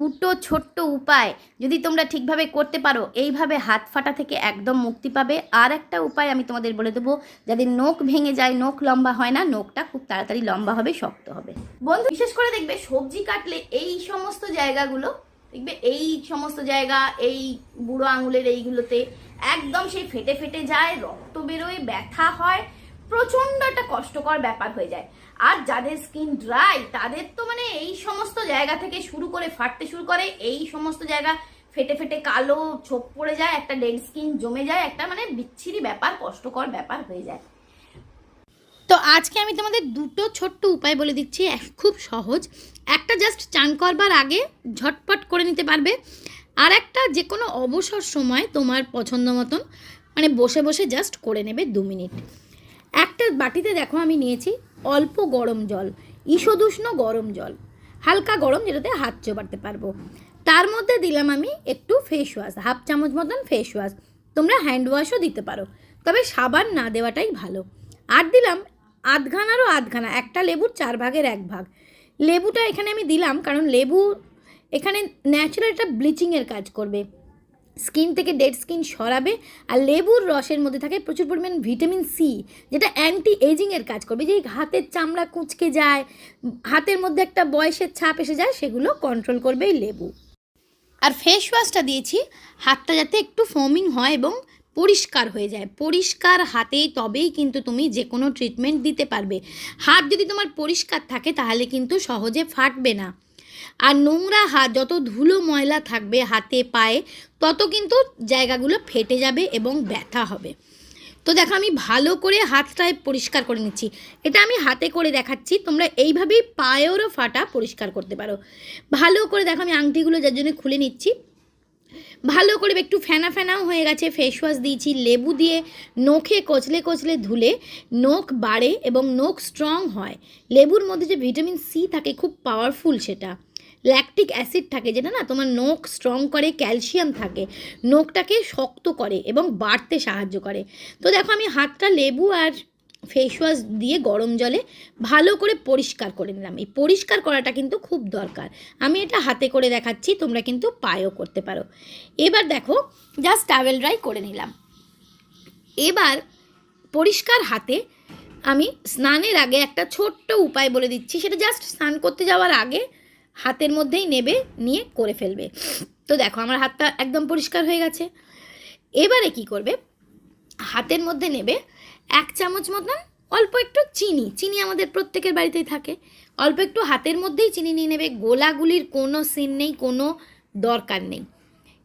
দুটো ছোট্ট উপায় যদি তোমরা ঠিকভাবে করতে পারো, এইভাবে হাত ফাটা থেকে একদম মুক্তি পাবে। আর একটা উপায় আমি তোমাদের বলে দেবো যাদের নখ ভেঙে যায়, নখ লম্বা হয় না, নখটা খুব তাড়াতাড়ি লম্বা হবে, শক্ত হবে। বন্ধু, বিশেষ করে দেখবে সবজি কাটলে এই সমস্ত জায়গাগুলো, দেখবে এই সমস্ত জায়গা, এই বুড়ো আঙুলের এইগুলোতে একদম সেই ফেটে ফেটে যায়, রক্ত বেরোয়, ব্যথা হয় প্রচণ্ড একটা কষ্টকর ব্যাপার হয়ে যায়। আর যাদের স্কিন ড্রাই তাদের তো মানে এই সমস্ত জায়গা থেকে শুরু করে ফাটতে শুরু করে, এই সমস্ত জায়গা ফেটে ফেটে কালো ছোপ পড়ে যায়, একটা ডেড স্কিন জমে যায়, একটা মানে বিচ্ছিরি ব্যাপার, কষ্টকর ব্যাপার হয়ে যায়। তো আজকে আমি তোমাদের দুটো ছোট্ট উপায় বলে দিচ্ছি খুব সহজ। একটা জাস্ট চান করবার আগে ঝটপট করে নিতে পারবে। আর একটা যে কোনো অবসর সময় তোমার পছন্দ মতন মানে বসে বসে জাস্ট করে নেবে দু মিনিট। একটা বাটিতে দেখো আমি নিয়েছি অল্প গরম জল, ঈষদুষ্ণ গরম জল, হালকা গরম যেটাতে হাত চোবাতে পারব। তার মধ্যে দিলাম আমি একটু ফেস ওয়াশ হাফ চামচ মতন ফেস ওয়াশ তোমরা হ্যান্ড ওয়াশও দিতে পারো, তবে সাবান না দেওয়াটাই ভালো। আর দিলাম আধখানারও আধখানা, একটা লেবুর চার ভাগের এক ভাগ। লেবুটা এখানে আমি দিলাম কারণ লেবু এখানে ন্যাচারাল একটা ব্লিচিংয়ের কাজ করবে। স্কিন থেকে ডেড স্কিন সরাবে আর লেবুর রসের মধ্যে থাকে প্রচুর পরিমাণ ভিটামিন সি, যেটা অ্যান্টি এজিংয়ের কাজ করবে। যে হাতের চামড়া কুঁচকে যায়, হাতের মধ্যে একটা বয়সের ছাপ এসে যায়, সেগুলো কন্ট্রোল করবে এই লেবু। আর ফেস ওয়াশটা দিয়েছি, হাতটা যাতে একটু ফোমিং হয় এবং পরিষ্কার হয়ে যায়। পরিষ্কার হাতেই তবেই কিন্তু তুমি যে কোনো ট্রিটমেন্ট দিতে পারবে। হাত যদি তোমার পরিষ্কার থাকে, তাহলে কিন্তু সহজে ফাটবে না। আর নোংরা হাত, যত ধুলো ময়লা থাকবে হাতে, পায়ে, তত কিন্তু জায়গাগুলো ফেটে যাবে এবং ব্যথা হবে। তো দেখো, আমি ভালো করে হাতটায় পরিষ্কার করে নিচ্ছি। এটা আমি হাতে করে দেখাচ্ছি, তোমরা এইভাবেই পায়েরও ফাটা পরিষ্কার করতে পারো। ভালো করে দেখো, আমি আংটিগুলো যার জন্য খুলে নিচ্ছি। ভালো করে একটু ফেনা ফেনাও হয়ে গেছে ফেস ওয়াশ দিয়েছি, লেবু দিয়ে নখে কচলে কচলে ধুলে নখ বাড়ে এবং নখ স্ট্রং হয়। লেবুর মধ্যে যে ভিটামিন সি থাকে, খুব পাওয়ারফুল সেটা। ল্যাকটিক অ্যাসিড থাকে, যেটা না তোমার নখ স্ট্রং করে ক্যালসিয়াম থাকে। নখটাকে শক্ত করে এবং বাড়তে সাহায্য করে। তো দেখো আমি হাতটা লেবু আর ফেস ওয়াশ দিয়ে গরম জলে ভালো করে পরিষ্কার করে নিলাম। এই পরিষ্কার করাটা কিন্তু খুব দরকার। আমি এটা হাতে করে দেখাচ্ছি, তোমরা কিন্তু পায়েও করতে পারো। এবার দেখো জাস্ট টাওয়েল ড্রাই করে নিলাম। এবার পরিষ্কার হাতে আমি স্নানের আগে একটা ছোট্ট উপায় বলে দিচ্ছি। সেটা জাস্ট স্নান করতে যাওয়ার আগে হাতের মধ্যেই নেবে, নিয়ে করে ফেলবে। তো দেখো, আমার হাতটা একদম পরিষ্কার হয়ে গেছে। এবারে কি করবে? হাতের মধ্যে নেবে এক চামচ মতন অল্প একটু চিনি। চিনি আমাদের প্রত্যেকের বাড়িতেই থাকে। অল্প একটু হাতের মধ্যেই চিনি নিয়ে নেবে। গোলাগুলির কোনো সিন নেই, কোনো দরকার নেই।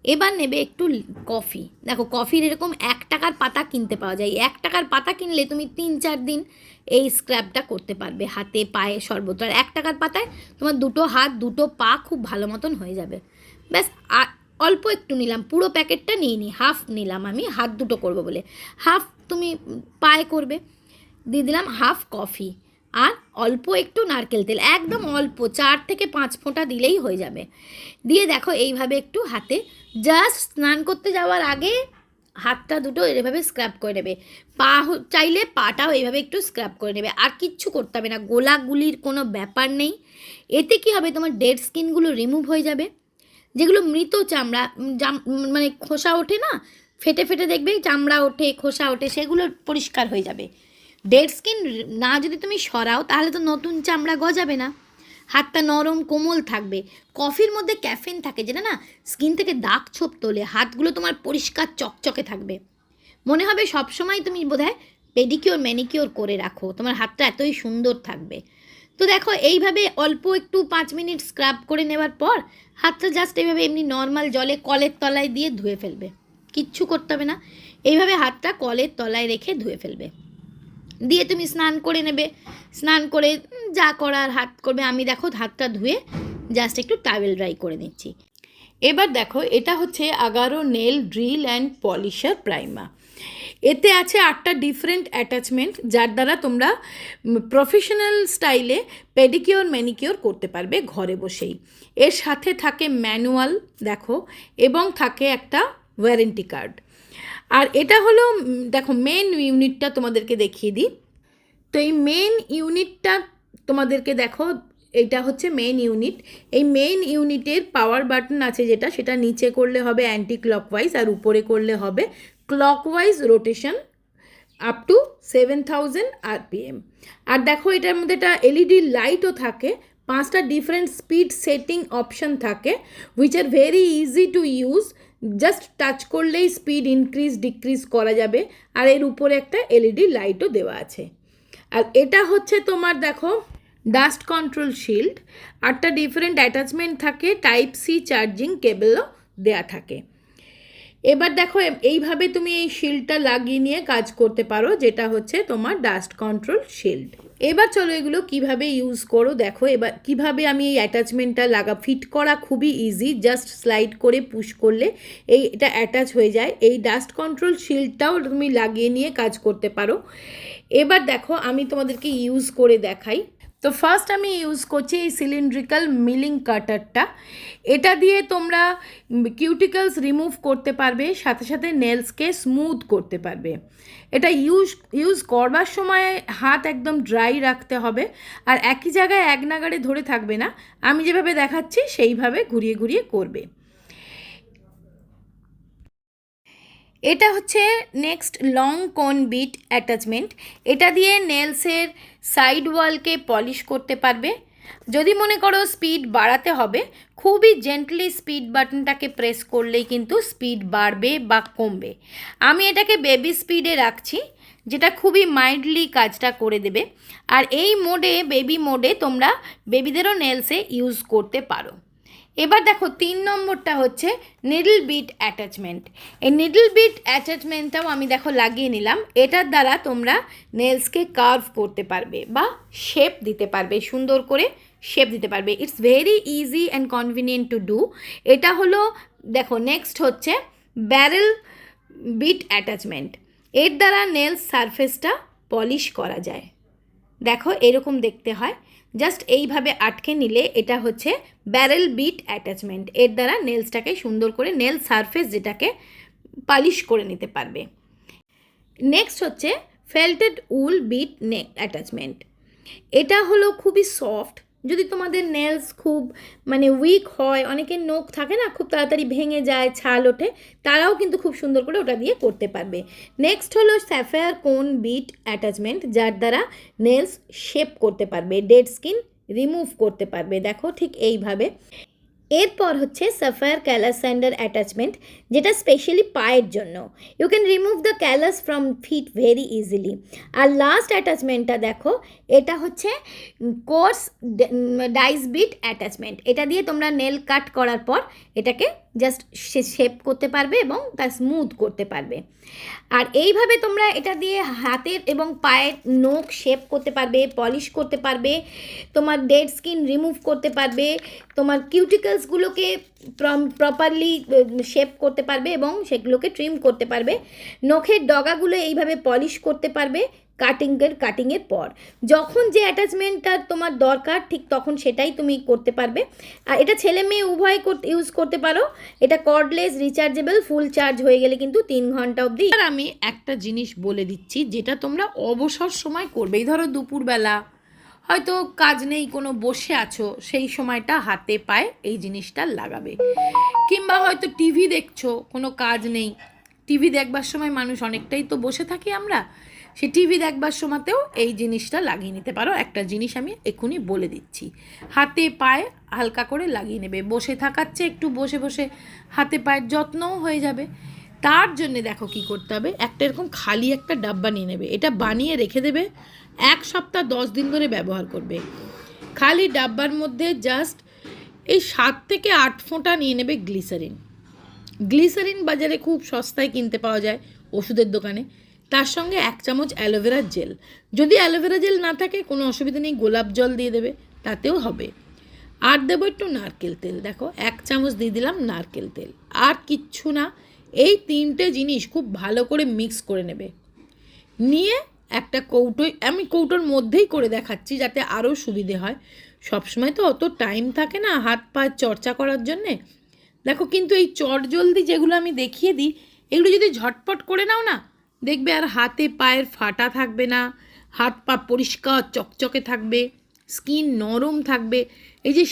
এবার নেবে একটু কফি। দেখো, কফির এরকম এক টাকার পাতা কিনতে পাওয়া যায়। এক টাকার পাতা কিনলে তুমি তিন চার দিন এই স্ক্র্যাবটা করতে পারবে, হাতে, পায়ে সর্বত্র আর এক টাকার পাতায় তোমার দুটো হাত, দুটো পা খুব ভালো মতন হয়ে যাবে। ব্যাস অল্প একটু নিলাম, পুরো প্যাকেটটা নিয়ে নিই হাফ নিলাম আমি, হাত দুটো করব বলে। হাফ তুমি পায়ে করবে, দিয়ে দিলাম হাফ কফি। আর অল্প একটু নারকেল তেল, একদম অল্প, চার থেকে পাঁচ ফোঁটা দিলেই হয়ে যাবে। দিয়ে দেখো এইভাবে একটু হাতে জাস্ট স্নান করতে যাওয়ার আগে হাতটা দুটো এভাবে স্ক্রাব করে নেবে। পা চাইলে পাটাও এইভাবে একটু স্ক্রাব করে নেবে। আর কিচ্ছু করতে হবে না, গোলাগুলির কোনো ব্যাপার নেই। এতে কি হবে, তোমার ডেড স্কিনগুলো রিমুভ হয়ে যাবে। যেগুলো মৃত চামড়া মানে খোসা ওঠে না, ফেটে ফেটে দেখবে, চামড়া ওঠে, খোসা ওঠে, সেগুলো পরিষ্কার হয়ে যাবে। ডেড স্কিন না যদি তুমি সরাও, তাহলে তো নতুন চামড়া গজাবে না। হাতটা নরম, কোমল থাকবে। কফির মধ্যে ক্যাফেন থাকে, যেটা না স্কিন থেকে দাগ ছোপ তোলে, হাতগুলো তোমার পরিষ্কার চকচকে থাকবে। মনে হবে সবসময় তুমি বোধহয় পেডিকিওর ম্যানিকিওর করে রাখো, তোমার হাতটা এতই সুন্দর থাকবে। তো দেখো, এইভাবে অল্প একটু পাঁচ মিনিট স্ক্রাব করে নেবার পর, হাতটা জাস্ট এইভাবে এমনি নর্মাল জলে কলের তলায় দিয়ে ধুয়ে ফেলবে। কিচ্ছু করতে হবে না। এইভাবে হাতটা কলের তলায় রেখে ধুয়ে ফেলবে। দিয়ে তুমি স্নান করে নেবে। স্নান করে যা করার হাত করবে। আমি দেখো হাতটা ধুয়ে জাস্ট একটু টাওয়েল ড্রাই করে নিচ্ছি। এবার দেখো, এটা হচ্ছে Agaro nail drill and polisher Prima এতে আছে আটটা ডিফারেন্ট অ্যাটাচমেন্ট যার দ্বারা তোমরা প্রফেশনাল স্টাইলে পেডিকিওর ম্যানিকিওর করতে পারবে ঘরে বসেই। এর সাথে থাকে ম্যানুয়াল দেখো, এবং থাকে একটা ওয়ারেন্টি কার্ড আর এটা হলো দেখো মেন ইউনিটটা তোমাদেরকে দেখিয়ে দিই। তো এই মেন ইউনিটটা তোমাদেরকে দেখো, এটা হচ্ছে মেন ইউনিট এই মেন ইউনিটের পাওয়ার বাটন আছে যেটা, সেটা নিচে করলে হবে অ্যান্টি ক্লকওয়াইজ আর উপরে করলে হবে clockwise rotation up to seven thousand RPM আর দেখো, এটার মধ্যে একটা এলইডি লাইটও থাকে, পাঁচটা ডিফারেন্ট স্পিড সেটিং অপশন থাকে which are very easy to use just touch করলেই স্পিড ইনক্রিজ ডিক্রিজ করা যাবে। আর এর উপরে একটা এলইডি লাইটও দেওয়া আছে। আর এটা হচ্ছে তোমার দেখো ডাস্ট কন্ট্রোল শিল্ড আটটা ডিফারেন্ট অ্যাটাচমেন্ট থাকে টাইপ সি চার্জিং কেবেলও দেয়া থাকে। এবার দেখো এইভাবে তুমি এই শিল্ডটা লাগিয়ে নিয়ে কাজ করতে পারো, যেটা হচ্ছে তোমার ডাস্ট কন্ট্রোল শিল্ড এবার চলো এগুলো কীভাবে ইউজ করো, দেখো, এবার কীভাবে আমি এই অ্যাটাচমেন্টটা লাগা ফিট করা খুবই ইজি জাস্ট স্লাইড করে পুশ করলে এই, এটা অ্যাটাচ হয়ে যায়। এই ডাস্ট কন্ট্রোল শিল্ডটাও তুমি লাগিয়ে নিয়ে কাজ করতে পারো। এবার দেখো, আমি তোমাদেরকে ইউজ করে দেখাই। তো ফার্স্ট আমি ইউজ করছি এই সিলিন্ড্রিক্যাল মিলিং কাটারটা এটা দিয়ে তোমরা কিউটিক্যালস রিমুভ করতে পারবে, সাথে সাথে নেলসকে স্মুথ করতে পারবে। এটা ইউজ ইউজ করবার সময় হাত একদম ড্রাই রাখতে হবে, আর একই জায়গায় এক নাগাড়ে ধরে থাকবে না। আমি যেভাবে দেখাচ্ছি, সেইভাবে ঘুরিয়ে ঘুরিয়ে করবে। এটা হচ্ছে next long cone bit attachment এটা দিয়ে নেলসের সাইড ওয়ালকে পলিশ করতে পারবে। যদি মনে করো স্পিড বাড়াতে হবে, খুবই জেন্টলি স্পিড বাটনটাকে প্রেস করলেই কিন্তু স্পিড বাড়বে বা কমবে। আমি এটাকে বেবি স্পিডে রাখছি, যেটা খুবই মাইল্ডলি কাজটা করে দেবে। আর এই মোডে বেবি মোডে তোমরা বেবিদেরও নেলসে ইউজ করতে পারো। এবার দেখো তিন নম্বরটা হচ্ছে নিডল বিট অ্যাটাচমেন্ট এই নিডল বিট অ্যাটাচমেন্টটাও আমি দেখো লাগিয়ে নিলাম। এটার দ্বারা তোমরা নেলসকে কার্ভ করতে পারবে বা শেপ দিতে পারবে, সুন্দর করে শেপ দিতে পারবে। It's very easy and convenient to do এটা হলো, দেখো নেক্সট হচ্ছে ব্যারেল বিট অ্যাটাচমেন্ট এর দ্বারা নেলস সারফেসটা পলিশ করা যায়। দেখো এরকম দেখতে হয়। জাস্ট এইভাবে আটকে নিলে এটা হচ্ছে ব্যারেল বিট অ্যাটাচমেন্ট এর দ্বারা নেলসটাকে সুন্দর করে নেল সারফেস যেটাকে পালিশ করে নিতে পারবে। নেক্সট হচ্ছে ফেল্টেড উল বিট নেক অ্যাটাচমেন্ট এটা হলো খুবই সফট যদি তোমাদের নেলস খুব মানে উইক হয়, অনেকের নখ থাকে না, খুব তাড়াতাড়ি ভেঙে যায়, ছাল ওঠে, তারাও কিন্তু খুব সুন্দর করে ওটা দিয়ে করতে পারবে। নেক্সট হলো স্যাফেয়ার কোন বিট অ্যাটাচমেন্ট যার দ্বারা নেলস শেপ করতে পারবে ডেড স্কিন রিমুভ করতে পারবে। দেখো ঠিক এইভাবে। এরপর হচ্ছে সাফায়ার ক্যালাসান্ডার অ্যাটাচমেন্ট যেটা স্পেশালি পায়ের জন্য। You can remove the callus from feet very easily R last অ্যাটাচমেন্টটা দেখো, এটা হচ্ছে কোর্স ডাইস বিট অ্যাটাচমেন্ট এটা দিয়ে তোমরা নেল কাট করার পর এটাকে জাস্ট শেপ করতে পারবে এবং তা স্মুথ করতে পারবে। আর এইভাবে তোমরা এটা দিয়ে হাতের এবং পায়ের নখ শেপ করতে পারবে পলিশ করতে পারবে, তোমার ডেড স্কিন রিমুভ করতে পারবে, তোমার কিউটিক্যালসগুলোকে প্রপারলি শেপ করতে পারবে এবং সেগুলোকে ট্রিম করতে পারবে। নখের ডগাগুলো এইভাবে পলিশ করতে পারবে কাটিংয়ের কাটিংয়ের পর। যখন যে অ্যাটাচমেন্টটা তোমার দরকার, ঠিক তখন সেটাই তুমি করতে পারবে। আর এটা ছেলে মেয়ে উভয় ইউজ করতে পারো। এটা কর্ডলেস রিচার্জেবল ফুল চার্জ হয়ে গেলে কিন্তু তিন ঘণ্টা অবধি। আর আমি একটা জিনিস বলে দিচ্ছি, যেটা তোমরা অবসর সময় করবে। এই ধরো দুপুরবেলা, হয়তো কাজ নেই, কোনো বসে আছো, সেই সময়টা হাতে পায়ে এই জিনিসটা লাগাবে। কিংবা হয়তো টিভি দেখছ, কোনো কাজ নেই। টিভি দেখবার সময় মানুষ অনেকটাই তো বসে থাকি আমরা। সে টিভি দেখবার সময়তেও এই জিনিসটা লাগিয়ে নিতে পারো। একটা জিনিস আমি এক্ষুনি বলে দিচ্ছি। হাতে পায়ে হালকা করে লাগিয়ে নেবে। বসে থাকার চেয়ে একটু বসে বসে হাতে পায়ের যত্নও হয়ে যাবে। তার জন্য দেখো কি করতে হবে। একটা এরকম খালি একটা ডাব্বা নিয়ে নেবে। এটা বানিয়ে রেখে দেবে। এক সপ্তাহ, দশ দিন ধরে ব্যবহার করবে। খালি ডাব্বার মধ্যে জাস্ট এই সাত থেকে আট ফোঁটা নিয়ে নেবে গ্লিসারিন গ্লিসারিন বাজারে খুব সস্তায় কিনতে পাওয়া যায় ওষুধের দোকানে। তার সঙ্গে এক চামচ অ্যালোভেরার জেল। যদি অ্যালোভেরা জেল না থাকে, কোনো অসুবিধা নেই, গোলাপ জল দিয়ে দেবে, তাতেও হবে। আর দেবো একটু নারকেল তেল। দেখো, এক চামচ দিয়ে দিলাম নারকেল তেল। আর কিচ্ছু না, এই তিনটে জিনিস খুব ভালো করে মিক্স করে নেবে। নিয়ে একটা কৌটোয় আমি কৌটোর মধ্যেই করে দেখাচ্ছি যাতে আরও সুবিধে হয়। সবসময় তো অত টাইম থাকে না হাত পা চর্চা করার জন্যে। দেখো, কিন্তু এই চট জলদি যেগুলো আমি দেখিয়ে দিই, এগুলো যদি ঝটপট করে নাও না দেখবে আর হাতে পায়ের ফাটা থাকবে না, হাত পা পরিষ্কার, চকচকে থাকবে, স্কিন নরম থাকবে। এই যে